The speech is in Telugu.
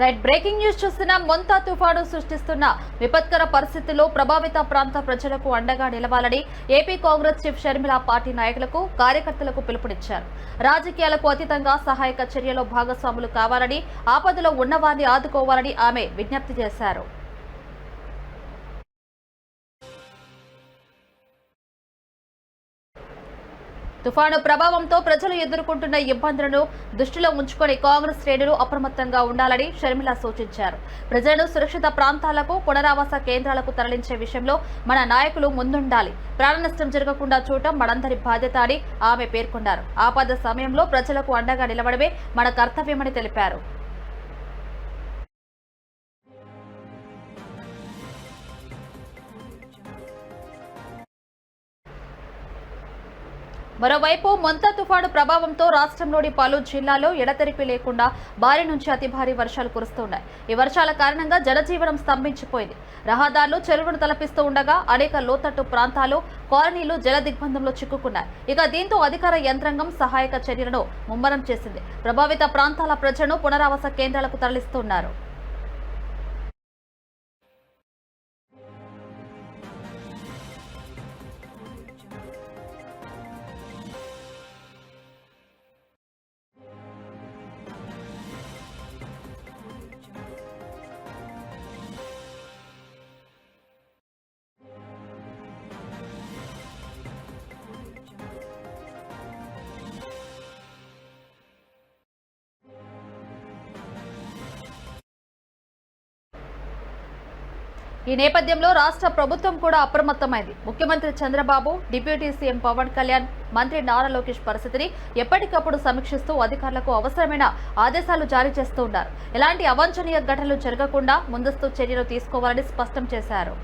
రైట్ బ్రేకింగ్ న్యూస్ చూస్తున్న మొంతా తుఫాను సృష్టిస్తున్న విపత్కర పరిస్థితుల్లో ప్రభావిత ప్రాంత ప్రజలకు అండగా నిలవాలని AP Congress chief Sharmila party నాయకులకు కార్యకర్తలకు పిలుపునిచ్చారు. రాజకీయాలకు అతీతంగా సహాయక చర్యలో భాగస్వాములు కావాలని ఆపదలో ఉన్నవారిని ఆదుకోవాలని ఆమె విజ్ఞప్తి చేశారు. తుఫాను ప్రభావంతో ప్రజలు ఎదుర్కొంటున్న ఇబ్బందులను దృష్టిలో ఉంచుకొని కాంగ్రెస్ శ్రేణులు అప్రమత్తంగా ఉండాలని షర్మిల సూచించారు. ప్రజలను సురక్షిత ప్రాంతాలకు పునరావాస కేంద్రాలకు తరలించే విషయంలో మన నాయకులు ముందుండాలి. ప్రాణ నష్టం జరగకుండా చూడటం మనందరి బాధ్యత అని ఆమె పేర్కొన్నారు. ఆపద సమయంలో ప్రజలకు అండగా నిలవడమే మన కర్తవ్యమని తెలిపారు. మరోవైపు మొంత తుఫాను ప్రభావంతో రాష్ట్రంలోని పలు జిల్లాల్లో ఎడతెరిపి లేకుండా భారీ నుంచి అతి భారీ వర్షాలు కురుస్తున్నాయి. ఈ వర్షాల కారణంగా జనజీవనం స్తంభించిపోయింది. రహదారులు చెరువును తలపిస్తూ ఉండగా అనేక లోతట్టు ప్రాంతాలు కాలనీలు జల దిగ్బంధంలో చిక్కుకున్నాయి. ఇక దీంతో అధికార యంత్రాంగం సహాయక చర్యలను ముమ్మరం చేసింది. ప్రభావిత ప్రాంతాల ప్రజలను పునరావాస కేంద్రాలకు తరలిస్తున్నారు. ఈ నేపథ్యంలో రాష్ట్ర ప్రభుత్వం కూడా అప్రమత్తమైంది. ముఖ్యమంత్రి చంద్రబాబు డిప్యూటీ సీఎం పవన్ కళ్యాణ్ మంత్రి నారా లోకేష్ పరిస్థితిని ఎప్పటికప్పుడు సమీక్షిస్తూ అధికారులకు అవసరమైన ఆదేశాలు జారీ చేస్తూ ఉన్నారు. ఎలాంటి అవాంఛనీయ ఘటనలు జరగకుండా ముందస్తు చర్యలు తీసుకోవాలని స్పష్టం చేశారు.